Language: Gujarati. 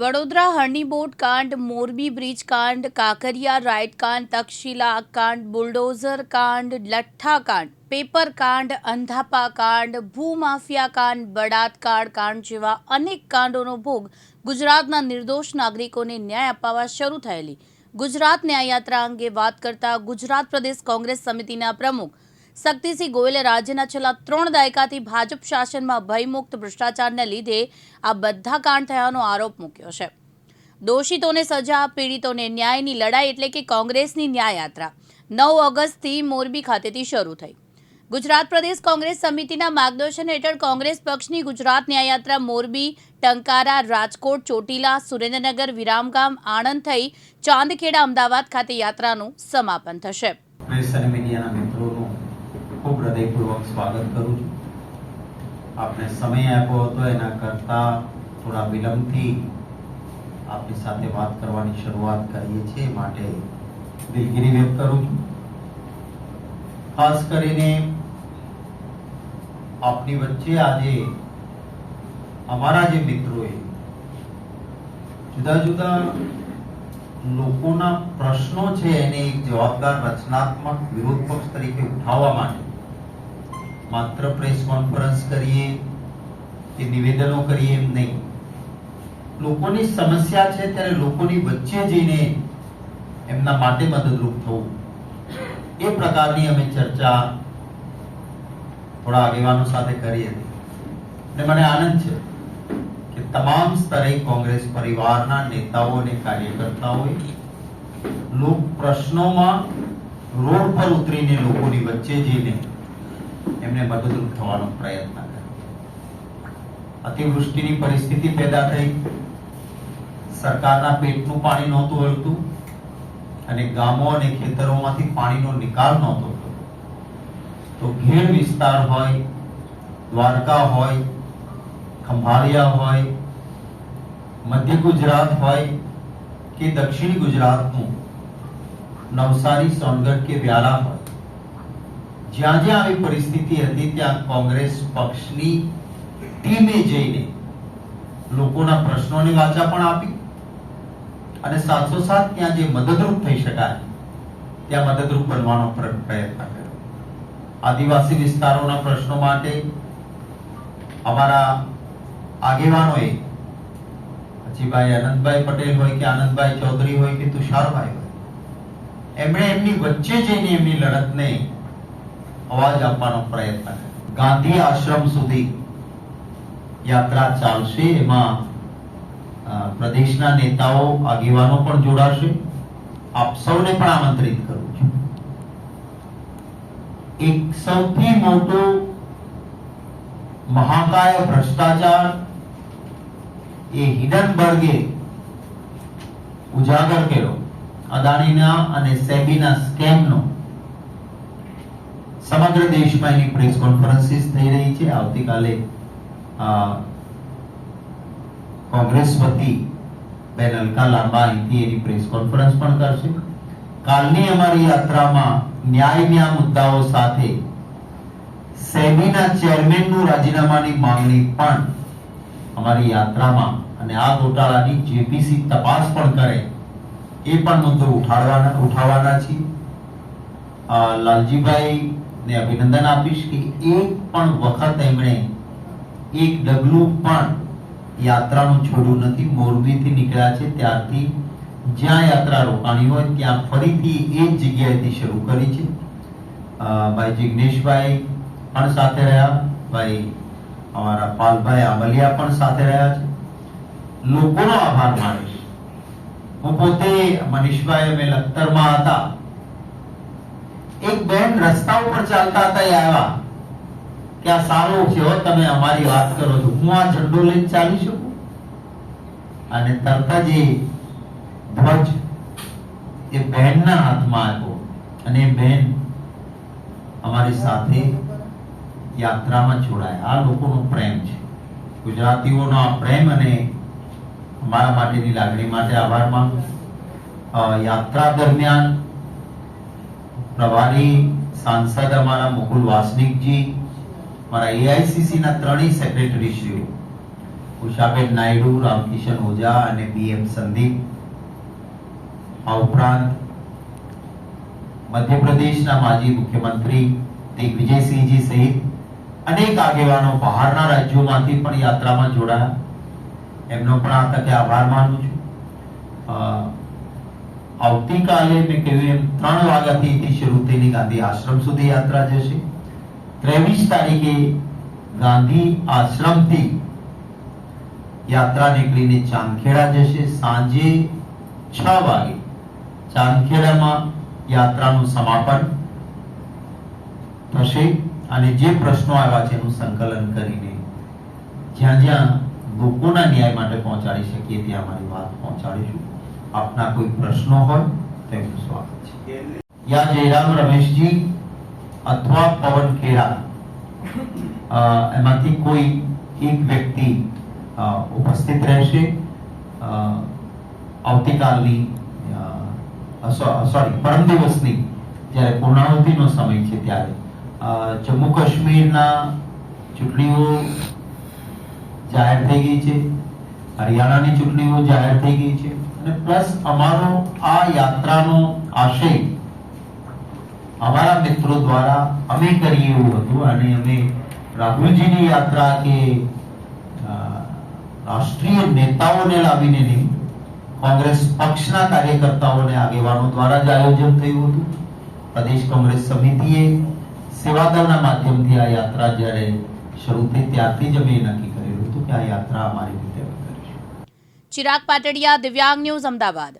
વડોદરા હરણીબોટ કાંડ, મોરબી બ્રિજ કાંડ, કાંકરિયા રાઇટ કાંડ, તક્ષશિલા કાંડ, બુલડોઝર કાંડ, લઠ્ઠા કાંડ, પેપર કાંડ, અંધાપા કાંડ, ભૂમાફિયા કાંડ, બળાત્કાર કાંડ જેવા અનેક કાંડોનો ભોગ ગુજરાતના નિર્દોષ નાગરિકોને ન્યાય અપાવવા શરૂ થયેલી. ગુજરાત ન્યાય યાત્રા અંગે વાત કરતા ગુજરાત પ્રદેશ કોંગ્રેસ સમિતિના પ્રમુખ શક્તિસિંહ ગોયલે રાજ્યના છેલ્લા ત્રણ દાયકાથી ભાજપ શાસનમાં ભયમુક્ત ભ્રષ્ટાચારને લીધે આ બધા કાંડ થયાનો આરોપ મૂક્યો છે. દોષિતોને સજા, પીડિતોને ન્યાયની લડાઈ એટલે કે કોંગ્રેસની ન્યાય યાત્રા નવ ઓગસ્ટથી મોરબી ખાતેથી શરૂ થઈ. ગુજરાત પ્રદેશ કોંગ્રેસ સમિતિના માર્ગદર્શન હેઠળ કોંગ્રેસ પક્ષની ગુજરાત ન્યાયયાત્રા મોરબી, ટંકારા, રાજકોટ, ચોટીલા, સુરેન્દ્રનગર, વિરામગામ, આણંદ થઈ ચાંદખેડા, અમદાવાદ ખાતે યાત્રાનું સમાપન થશે. ખૂબ હૃદયપૂર્વક સ્વાગત કરું છું. આપને સમય આપ્યો હતો, એના કરતા થોડા વિલંબથી આપની સાથે વાત કરવાની શરૂઆત કરીએ છીએ માટે દિલગીરી વ્યક્ત કરું છું. ખાસ કરીને આપની વચ્ચે આજે અમારા જે મિત્રોએ જુદા જુદા લોકોના પ્રશ્નો છે, એને એક જવાબદાર રચનાત્મક વિરોધ પક્ષ તરીકે ઉઠાવવા માટે માત્ર પ્રેસ કોન્ફરન્સ કરીએ કે નિવેદનો કરીએ એમ નહીં. લોકોની સમસ્યા છે ત્યારે લોકોની વચ્ચે જઈને એમના માટે મદદરૂપ થવું. એ પ્રકારની અમે ચર્ચા થોડા આગેવાનો સાથે કરી હતી. અને મને આનંદ છે કે તમામ સ્તરે કોંગ્રેસ પરિવારના નેતાઓ અને કાર્યકર્તાઓએ લોક પ્રશ્નોમાં રોડ પર ઉતરીને લોકોની વચ્ચે જઈને એમને મદદરૂપ થવાનો પ્રયત્ન અતિવૃષ્ટિની પરિસ્થિતિ પેદા થઈ. સરકારના પેટનું પાણી નહોતું હલતું અને ગામો અને ખેતરોમાંથી પાણીનો નિકાલ નહોતો તો ઘેડ વિસ્તાર હોય, દ્વારકા હોય, ખંભાળિયા હોય, મધ્ય ગુજરાત હોય કે દક્ષિણ ગુજરાતનું, નવસારી, સોનગઢ કે વ્યારા હોય જ્યાં જ્યાં આવી પરિસ્થિતિ હતી, ત્યાં કોંગ્રેસ પક્ષની ટીમે જઈને લોકોના પ્રશ્નોની વાચા પણ આપી અને સાથોસાથ ત્યાં જે મદદરૂપ થઈ શકાય, ત્યાં મદદરૂપ બનવાનો પ્રયત્ન કર્યો. આદિવાસી વિસ્તારોના પ્રશ્નો માટે અમારા આગેવાનોએ પછી ભાઈ આનંદભાઈ પટેલ હોય કે આનંદભાઈ ચૌધરી હોય કે તુષારભાઈ હોય, એમણે એમની વચ્ચે જઈને એમની લડતને અવાજ આપવાનો પ્રયત્ન ગાંધી આશ્રમ સુધી યાત્રા ચાલશે. એમાં પ્રદેશના નેતાઓ, આગેવાનો પણ જોડાશે. આપ સૌને પણ આમંત્રિત કરું છું. એક સૌથી મોટો મહાકાય ભ્રષ્ટાચાર એ હિડનબર્ગે ઉજાગર કર્યો. અદાણીના અને સેબીના સ્કેમનો સમગ્ર દેશમાં એની પ્રેસ કોન્ફરન્સીસ થઈ રહી છે. આવતીકાલે કોંગ્રેસ વતી બેન અલકા લાંબા અહીંથી એની પ્રેસ કોન્ફરન્સ પણ કરશે. કાલની અમારી યાત્રામાં ન્યાયના મુદ્દાઓ સાથે સેબીના ચેરમેનનું રાજીનામાની માંગણી પણ અમારી યાત્રામાં અને આ ગોટાળાની જેપીસી તપાસ પણ કરે એ પણ મુદ્દો ઉઠાડવાના ઉઠાવવાના છીએ. લાલજીભાઈ ને અભિનંદન આપીશ કે એક પણ વખત એમણે એક ડગલું પણ યાત્રાનું છોડ્યું નથી. મોરબીથી નીકળ્યા છે ત્યારથી જ્યાં યાત્રા રોકાણી હોય ત્યાં ફરીથી એ જ જગ્યાએથી શરૂ કરી છે. ભાઈ જિગ્નેશભાઈ પણ સાથે રહ્યા. ભાઈ અમારા પાલભાઈ આંબલિયા પણ સાથે રહ્યા છે. લોકોનો આભાર માનીશ. હું પોતે મનીષભાઈ અમે લખતરમાં હતા. એક બેન રસ્તા ઉપર ચાલતા હતા એ આવ્યા કે આ સારું છે તમે અમારી વાત કરો છો. હું આ ઝંડો લઈને ચાલી શકું? અને તરત જ એ ધ્વજ એ બહેનના હાથમાં આવ્યો. અને એ બહેન અમારી સાથે યાત્રામાં જોડાયા. આ લોકોનો પ્રેમ છે. ગુજરાતીઓનો આ પ્રેમ અને અમારા માટેની લાગણી માટે આભાર માંગુ યાત્રા દરમિયાન પ્રભારી સાંસદ અમારા મુકુલ વાસનિકજી, મારા એઆઈસીસી ના ત્રણેય સેક્રેટરીશ્રીઓ, ઉષાબેન નાયડુ, રામકિશન ઓઝા અને બીએમ સંદીપ. આ ઉપરાંત મધ્યપ્રદેશના માજી મુખ્યમંત્રી દિગ્વિજયસિંહજી સહિત અનેક આગેવાનો બહારના રાજ્યોમાંથી પણ યાત્રામાં જોડાયા. એમનો પણ આ તકે આભાર માનું છું. આવતીકાલે મેં કહ્યું એમ, ત્રણ વાગ્યાથી શરૂ થયેલી ગાંધી આશ્રમ સુધી યાત્રા જશે. ત્રેવીસ તારીખે ગાંધી આશ્રમથી યાત્રા નીકળીને ચાંદખેડા જશે. સાંજે છ વાગે ચાંદખેડામાં યાત્રાનું સમાપન થશે અને જે પ્રશ્નો આવ્યા છે એનું સંકલન કરીને જ્યાં જ્યાં લોકોના ન્યાય માટે પહોંચાડી શકીએ ત્યાં અમારી વાત પહોંચાડીશું. આપના કોઈ પ્રશ્નો હોય, તેમનું સ્વાગત છે. યા જયરામ રમેશજી અથવા પવન ખેરા. એમાંથી કોઈ એક વ્યક્તિ ઉપસ્થિત રહેશે. આવતીકાલની સોરી, પરમ દિવસની જ્યારે પૂર્ણાહુતિનો સમય છે ત્યારે. જમ્મુ કાશ્મીરના ચૂંટણીઓ જાહેર થઈ ગઈ છે. હરિયાણાની ચૂંટણીઓ જાહેર થઈ ગઈ છે. પ્લસ અમારો આ યાત્રાનો આશય અમારા મિત્રો દ્વારા અમે કરીએ એવું હતું અને અમે રાહુલજીની યાત્રા કે રાષ્ટ્રીય નેતાઓને લાવીને નહીં, કોંગ્રેસ પક્ષના કાર્યકર્તાઓને આગેવાનો દ્વારા જ આયોજન થયું હતું. પ્રદેશ કોંગ્રેસ સમિતિએ સેવાદળના માધ્યમથી આ યાત્રા જ્યારે શરૂ થઈ ત્યારથી જ અમે નક્કી કરેલું હતું કે આ યાત્રા અમારી ચિરાગ પાટડિયા દિવ્યાંગ ન્યૂઝ અમદાવાદ.